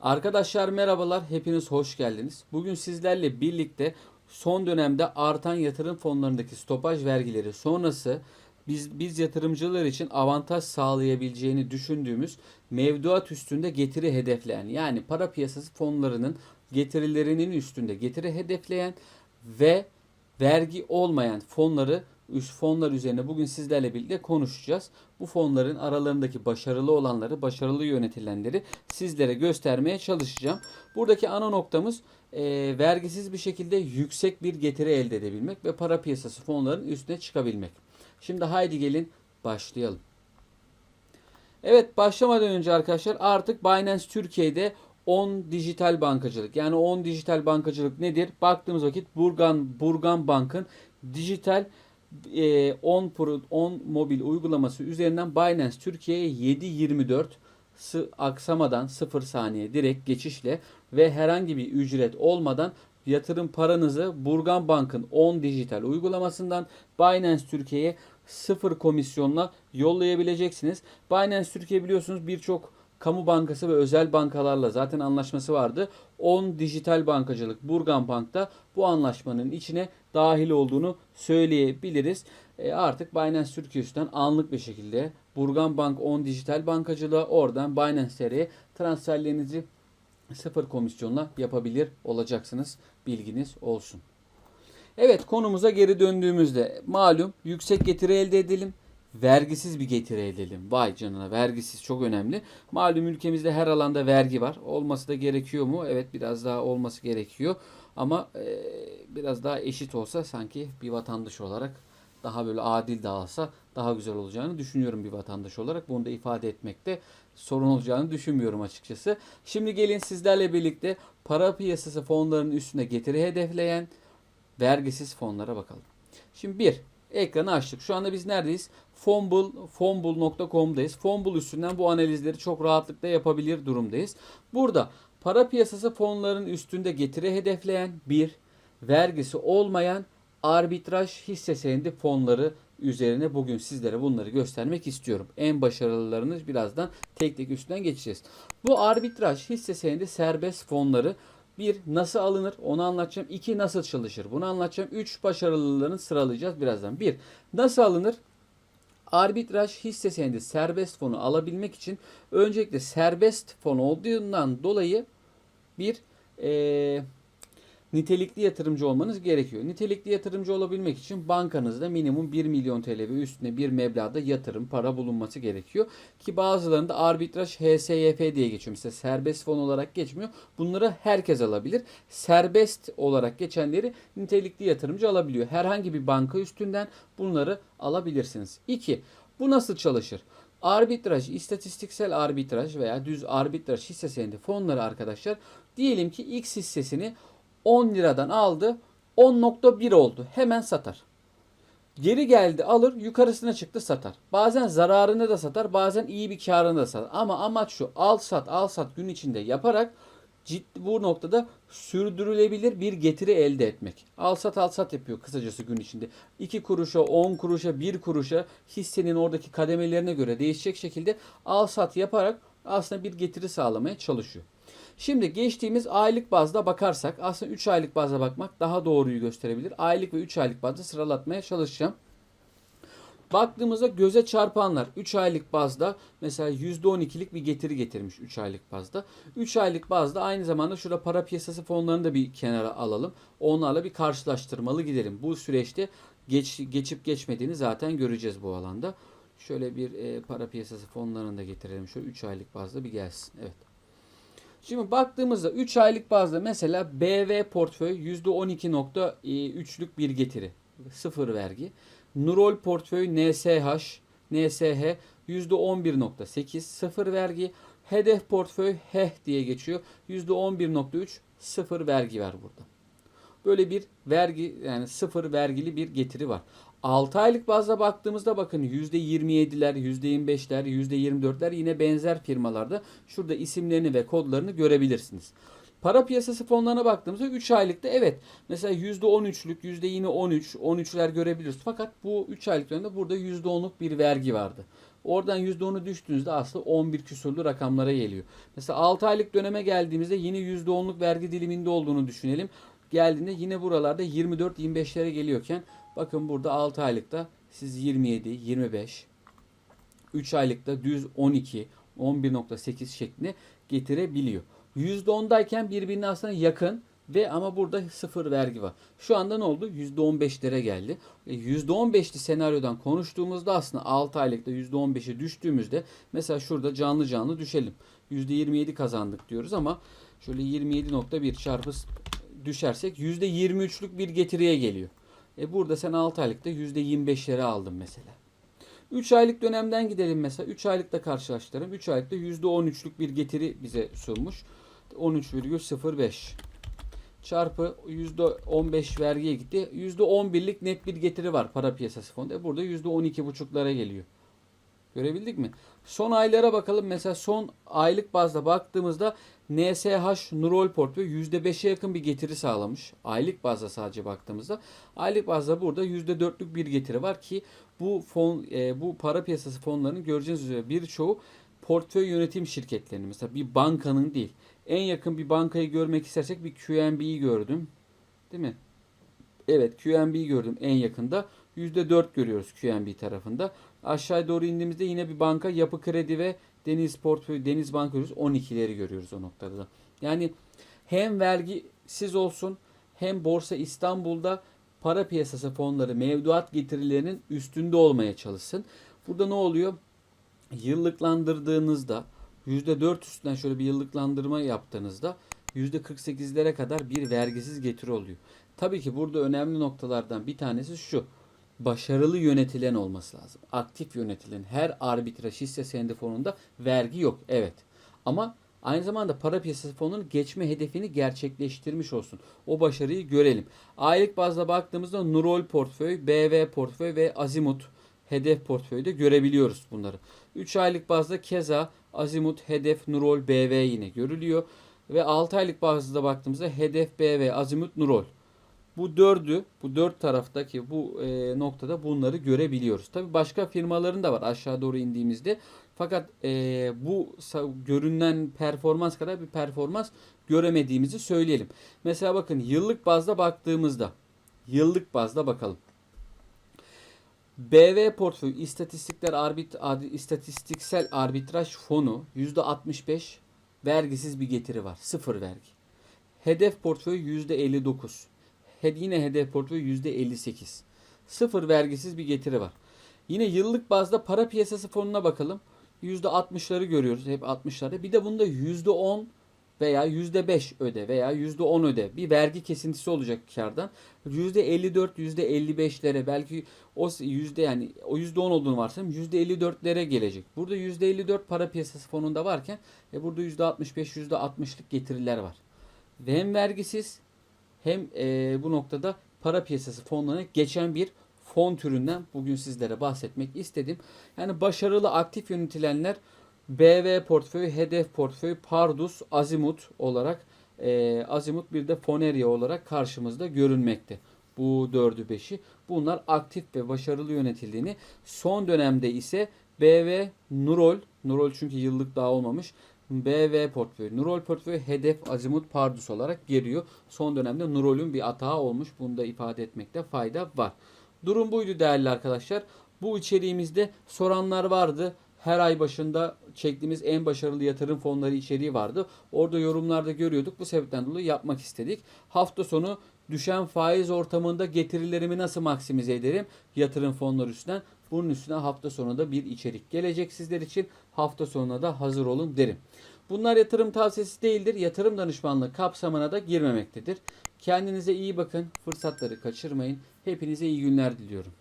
Arkadaşlar merhabalar, hepiniz hoş geldiniz. Bugün sizlerle birlikte son dönemde artan yatırım fonlarındaki stopaj vergileri sonrası biz biz yatırımcılar için avantaj sağlayabileceğini düşündüğümüz mevduat üstünde getiri hedefleyen yani para piyasası fonlarının getirilerinin üstünde getiri hedefleyen ve vergi olmayan fonları üst fonlar üzerine bugün sizlerle birlikte konuşacağız. Bu fonların aralarındaki başarılı olanları, başarılı yönetilenleri sizlere göstermeye çalışacağım. Buradaki ana noktamız e, vergisiz bir şekilde yüksek bir getiri elde edebilmek ve para piyasası fonların üstüne çıkabilmek. Şimdi haydi gelin başlayalım. Evet başlamadan önce arkadaşlar artık Binance Türkiye'de 10 dijital bankacılık yani 10 dijital bankacılık nedir? Baktığımız vakit Burgan Burgan Bank'ın dijital 10 Pro 10 mobil uygulaması üzerinden Binance Türkiye'ye 7.24 sı- aksamadan 0 saniye direkt geçişle ve herhangi bir ücret olmadan yatırım paranızı Burgan Bank'ın 10 dijital uygulamasından Binance Türkiye'ye sıfır komisyonla yollayabileceksiniz. Binance Türkiye biliyorsunuz birçok kamu bankası ve özel bankalarla zaten anlaşması vardı. 10 dijital bankacılık Burgan Bank'ta bu anlaşmanın içine dahil olduğunu söyleyebiliriz. E, artık Binance Türkiye anlık bir şekilde Burgan Bank 10 dijital bankacılığa oradan Binance TR'ye transferlerinizi sıfır komisyonla yapabilir olacaksınız. Bilginiz olsun. Evet konumuza geri döndüğümüzde malum yüksek getiri elde edelim. Vergisiz bir getiri elde edelim. Vay canına vergisiz çok önemli. Malum ülkemizde her alanda vergi var. Olması da gerekiyor mu? Evet biraz daha olması gerekiyor. Ama e, biraz daha eşit olsa sanki bir vatandaş olarak daha böyle adil dağılsa daha güzel olacağını düşünüyorum bir vatandaş olarak. Bunu da ifade etmekte sorun olacağını düşünmüyorum açıkçası. Şimdi gelin sizlerle birlikte para piyasası fonlarının üstüne getiri hedefleyen vergisiz fonlara bakalım. Şimdi bir ekranı açtık. Şu anda biz neredeyiz? Fonbul, fonbul.com'dayız. Fonbul üstünden bu analizleri çok rahatlıkla yapabilir durumdayız. Burada para piyasası fonların üstünde getiri hedefleyen bir vergisi olmayan arbitraj hisse senedi fonları üzerine bugün sizlere bunları göstermek istiyorum. En başarılılarını birazdan tek tek üstünden geçeceğiz. Bu arbitraj hisse senedi serbest fonları bir nasıl alınır onu anlatacağım. İki nasıl çalışır bunu anlatacağım. Üç başarılılarını sıralayacağız birazdan. Bir nasıl alınır? Arbitraj hisse senedi serbest fonu alabilmek için öncelikle serbest fon olduğundan dolayı bir eee, nitelikli yatırımcı olmanız gerekiyor. Nitelikli yatırımcı olabilmek için bankanızda minimum 1 milyon TL ve üstüne bir meblağda yatırım para bulunması gerekiyor. Ki bazılarında arbitraj HSYF diye geçiyor. Mesela serbest fon olarak geçmiyor. Bunları herkes alabilir. Serbest olarak geçenleri nitelikli yatırımcı alabiliyor. Herhangi bir banka üstünden bunları alabilirsiniz. 2. Bu nasıl çalışır? Arbitraj, istatistiksel arbitraj veya düz arbitraj hisse senedi fonları arkadaşlar diyelim ki X hissesini 10 liradan aldı 10.1 oldu hemen satar. Geri geldi alır yukarısına çıktı satar. Bazen zararını da satar bazen iyi bir karını da satar. Ama amaç şu al sat al sat gün içinde yaparak ciddi bu noktada sürdürülebilir bir getiri elde etmek. Al sat al sat yapıyor kısacası gün içinde. 2 kuruşa 10 kuruşa 1 kuruşa hissenin oradaki kademelerine göre değişecek şekilde al sat yaparak aslında bir getiri sağlamaya çalışıyor. Şimdi geçtiğimiz aylık bazda bakarsak aslında 3 aylık bazda bakmak daha doğruyu gösterebilir. Aylık ve 3 aylık bazda sıralatmaya çalışacağım. Baktığımızda göze çarpanlar 3 aylık bazda mesela %12'lik bir getiri getirmiş 3 aylık bazda. 3 aylık bazda aynı zamanda şurada para piyasası fonlarını da bir kenara alalım. Onlarla bir karşılaştırmalı gidelim. Bu süreçte geç, geçip geçmediğini zaten göreceğiz bu alanda. Şöyle bir e, para piyasası fonlarını da getirelim. Şöyle 3 aylık bazda bir gelsin. Evet. Şimdi baktığımızda 3 aylık bazda mesela BV portföy %12.3'lük bir getiri. Sıfır vergi. Nurol portföy NSH, NSH %11.8 sıfır vergi. Hedef portföy HEH diye geçiyor. %11.3 sıfır vergi var burada. Böyle bir vergi yani sıfır vergili bir getiri var. 6 aylık bazda baktığımızda bakın %27'ler, %25'ler, %24'ler yine benzer firmalarda şurada isimlerini ve kodlarını görebilirsiniz. Para piyasası fonlarına baktığımızda 3 aylıkta evet mesela %13'lük yüzde yine 13 13'ler görebiliyoruz. Fakat bu 3 aylık dönemde burada %10'luk bir vergi vardı. Oradan %10'u düştüğünüzde aslında 11 küsurlu rakamlara geliyor. Mesela 6 aylık döneme geldiğimizde yine %10'luk vergi diliminde olduğunu düşünelim. Geldiğinde yine buralarda 24-25'lere geliyorken bakın burada 6 aylıkta siz 27, 25, 3 aylıkta düz 12, 11.8 şeklinde getirebiliyor. %10'dayken birbirine aslında yakın ve ama burada sıfır vergi var. Şu anda ne oldu? %15'lere geldi. E, %15'li senaryodan konuştuğumuzda aslında 6 aylıkta %15'e düştüğümüzde mesela şurada canlı canlı düşelim. %27 kazandık diyoruz ama şöyle 27.1 çarpı düşersek %23'lük bir getiriye geliyor. E burada sen 6 aylıkta %25'lere aldın mesela. 3 aylık dönemden gidelim mesela. 3 aylıkta karşılaştıralım. 3 aylıkta %13'lük bir getiri bize sunmuş. 13,05 çarpı %15 vergiye gitti. %11'lik net bir getiri var para piyasası fonda. E Burada %12,5'lara geliyor. Görebildik mi? Son aylara bakalım. Mesela son aylık bazda baktığımızda NSH Nurol portföy %5'e yakın bir getiri sağlamış. Aylık bazda sadece baktığımızda. Aylık bazda burada %4'lük bir getiri var ki bu fon e, bu para piyasası fonlarının göreceğiniz üzere birçoğu portföy yönetim şirketlerinin mesela bir bankanın değil. En yakın bir bankayı görmek istersek bir QNB'yi gördüm. Değil mi? Evet QNB'yi gördüm en yakında. %4 görüyoruz QNB tarafında. Aşağı doğru indiğimizde yine bir banka Yapı Kredi ve Deniz Portföy Deniz Banka görüyoruz. 12'leri görüyoruz o noktada da. Yani hem vergisiz olsun hem Borsa İstanbul'da para piyasası fonları mevduat getirilerinin üstünde olmaya çalışsın. Burada ne oluyor? Yıllıklandırdığınızda %4 üstünden şöyle bir yıllıklandırma yaptığınızda %48'lere kadar bir vergisiz getiri oluyor. Tabii ki burada önemli noktalardan bir tanesi şu. Başarılı yönetilen olması lazım. Aktif yönetilen her arbitraj hisse senedi fonunda vergi yok. Evet. Ama aynı zamanda para piyasası fonunun geçme hedefini gerçekleştirmiş olsun. O başarıyı görelim. Aylık bazda baktığımızda Nurol portföy, BV portföy ve Azimut hedef portföyde görebiliyoruz bunları. 3 aylık bazda keza Azimut, Hedef, Nurol, BV yine görülüyor. Ve 6 aylık bazda baktığımızda Hedef, BV, Azimut, Nurol. Bu dördü, bu dört taraftaki bu e, noktada bunları görebiliyoruz. Tabi başka firmaların da var aşağı doğru indiğimizde. Fakat e, bu görünen performans kadar bir performans göremediğimizi söyleyelim. Mesela bakın yıllık bazda baktığımızda, yıllık bazda bakalım. BV portföy istatistikler arbit istatistiksel arbitraj fonu %65 vergisiz bir getiri var. Sıfır vergi. Hedef portföy %59. Yine hedef portföy %58. Sıfır vergisiz bir getiri var. Yine yıllık bazda para piyasası fonuna bakalım. %60'ları görüyoruz hep 60'larda. Bir de bunda %10 veya %5 öde veya %10 öde. Bir vergi kesintisi olacak kardan. %54, %55'lere belki o yüzde yani o %10 olduğunu varsayalım %54'lere gelecek. Burada %54 para piyasası fonunda varken e burada %65, %60'lık getiriler var. Hem vergisiz hem e, bu noktada para piyasası fonlarına geçen bir fon türünden bugün sizlere bahsetmek istedim. Yani başarılı aktif yönetilenler BV portföy, hedef portföy, Pardus, Azimut olarak e, Azimut bir de Foneria olarak karşımızda görünmekte. Bu dördü beşi. Bunlar aktif ve başarılı yönetildiğini son dönemde ise BV, Nurol, Nurol çünkü yıllık daha olmamış. BV portföy, Nurol portföy, hedef, azimut, pardus olarak geliyor. Son dönemde Nurol'ün bir atağı olmuş. Bunu da ifade etmekte fayda var. Durum buydu değerli arkadaşlar. Bu içeriğimizde soranlar vardı. Her ay başında çektiğimiz en başarılı yatırım fonları içeriği vardı. Orada yorumlarda görüyorduk. Bu sebepten dolayı yapmak istedik. Hafta sonu düşen faiz ortamında getirilerimi nasıl maksimize ederim yatırım fonları üstünden. Bunun üstüne hafta sonu da bir içerik gelecek sizler için. Hafta sonuna da hazır olun derim. Bunlar yatırım tavsiyesi değildir. Yatırım danışmanlığı kapsamına da girmemektedir. Kendinize iyi bakın. Fırsatları kaçırmayın. Hepinize iyi günler diliyorum.